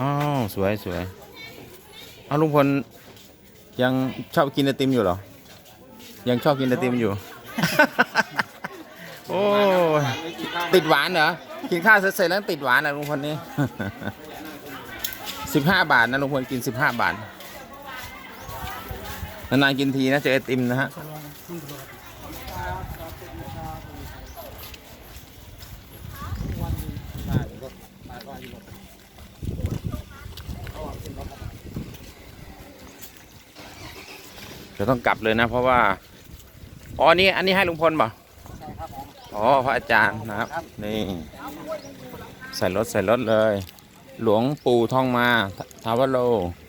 อ๋อสวยสวยเอาลุงพลยังชอบกินไอติมอยู่เหรอ ยังชอบกินไอติมอยู่ โอ้ยติดหวานเหรอ กินข้าวเสร็จๆแล้วติดหวานนะลุงพลนี่สิบห้าบาทนะลุงพลกินสิบห้าบาท นานๆกินทีนะเจอไอติมนะฮะ เดี๋ยวต้องกลับเลยนะ เพราะว่า อ๋ออันนี้อันนี้ให้ลุงพลเปล่ะใช่ครับผมอ๋อพระอาจารย์นะครับ นี่ ใส่รถใส่รถเลย หลวงปู่ทองมาททาวโร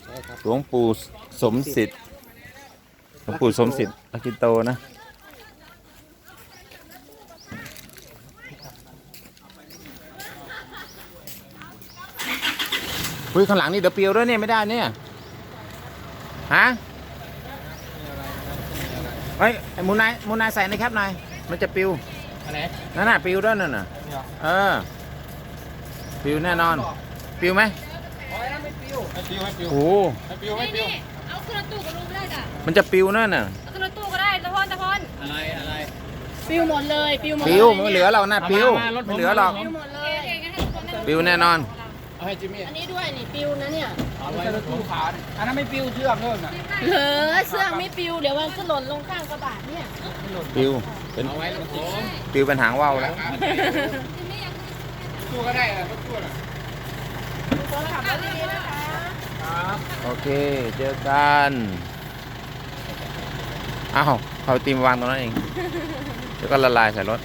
ใช่ครับหลวงปู่สมสิทธิ์หลวงปู่สมสิทธิ์อากิโตนะอุ้ยข้างหลังนี่เดี๋ยวเปรียวด้วยเนี่ยไม่ได้เนี่ยฮะ เฮ้ยไอ้มูนายมูนายใส่ในแคปหน่อยมันจะปลิวอะไรนั่นน่ะปลิวด้วยนั่นน่ะเนี่ยเออปลิวแน่นอนปลิวไหมโอ้ยนั่นไม่ปิวไม่ปิวไม่ปิวโอ้โหไม่ปิวไม่ปิวนี่เอาขึ้นรถตู้ก็รู้ไม่ได้จ้ะมันจะปลิวนั่นน่ะเอาขึ้นรถตู้ก็ได้ตะพอนตะพอนอะไรอะไรปิวหมดเลยปิวหมดปลิวไม่เหลือหรอกนะปลิวไม่เหลือหรอกปิวหมดเลยปลิวแน่นอน เอาให้จิมมี่อันนี้ด้วยนี่ปิวนะเนี่ยเอาไว้รถตู้ขาดิอันนั้นไม่ปิวเชือกเพิ่มนะเหลือเสื้อไม่ปิวเดี๋ยวมันก็หล่นลงข้างกระบะเนี่ยปลิวเป็นเอาไว้รถตู้ปลิวเป็นหางว่าวแล้วตู้ก็ได้รถตู้น่ะคนขับรถดีๆนะคะครับโอเคเจอกันอ้าวเขาตีมาวางตรงนั้นเองแล้วก็ละลายใส่รถ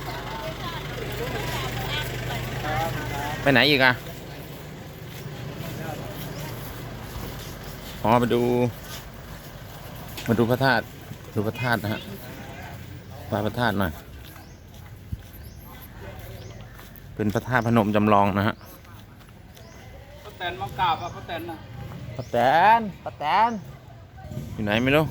ไปไหนอีกอะ อ๋อมาดู มาดูพระธาตุดูพระธาตุนะฮะไหว้พระธาตุหน่อยเป็นพระธาตุพนมจำลองนะฮะป้าแตนมากราบอะป้าแตนน่ะป้าแตนป้าแตนอยู่ไหนไม่รู้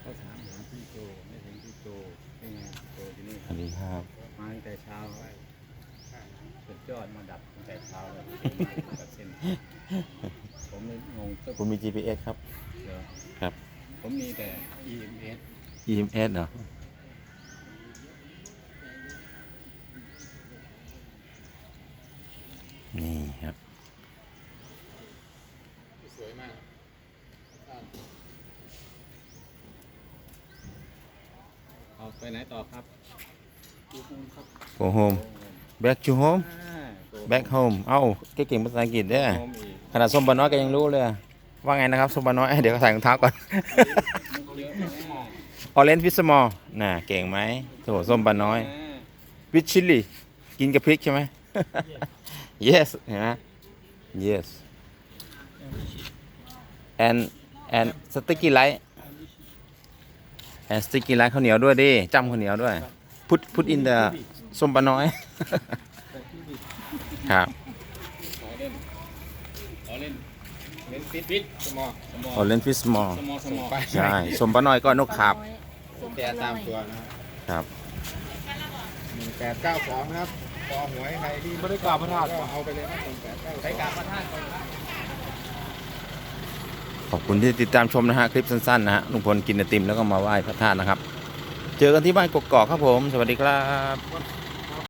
เขาถามหาพี่โจไม่เห็นพี่โจเป็นไงพี่โจที่นี่สวัสดีครับมาตั้งแต่เช้าสุดยอดมาดับตั้งแต่เช้าเลยกับเส้น ผมเลยงงตึ๊บผมมี GPS ครับ เดี๋ยวครับ ผมมีแต่ EMS EMS เหรอ นี่ครับ สวยมากเอาไปไหนต่อครับดูคงครับ go home back to home อ่า go back home เอ้าแกเก่งภาษาอังกฤษเด้อ home อีกข นาดส้มบาน้อยก็ยังรู้เลย ว่าไงนะครับส้มบาน้อย เดี๋ยวก็ใส่รองเท้าก่อน ออเรนจ์ฟิสมอลน่ะเก่งไหมโถส้มบาน้อยวิชชิลลี่กินกับพริกใช่ไหม yes เห็นไหม yes and and sticky light and sticky light ข้าวเหนียวด้วยดิจำข้าวเหนียวด้วย put put in the ส้มปลาน้อย ครับ ขอเล่นขอเล่น เน้น ฟิตฟิตสมอสมอโอเลนฟิสมอลสมอสมอใช่สมปะน้อยก็นกขาบส้มแกปลาตามน้อยตัวนะครับครับ หนึ่งแปดเก้าสองนะครับพอหวยใครที่ไม่ได้กราบพระธาตุก็เอาไปเลยครับหนึ่งแปดเก้าใช้กราบพระธาตุก่อนครับขอบคุณที่ติดตามชมนะฮะคลิปสั้นๆนะฮะลุงพลกินไอติมแล้วก็มาไหว้พระธาตุนะครับ เจอกันที่บ้านกกอกครับผม สวัสดีครับ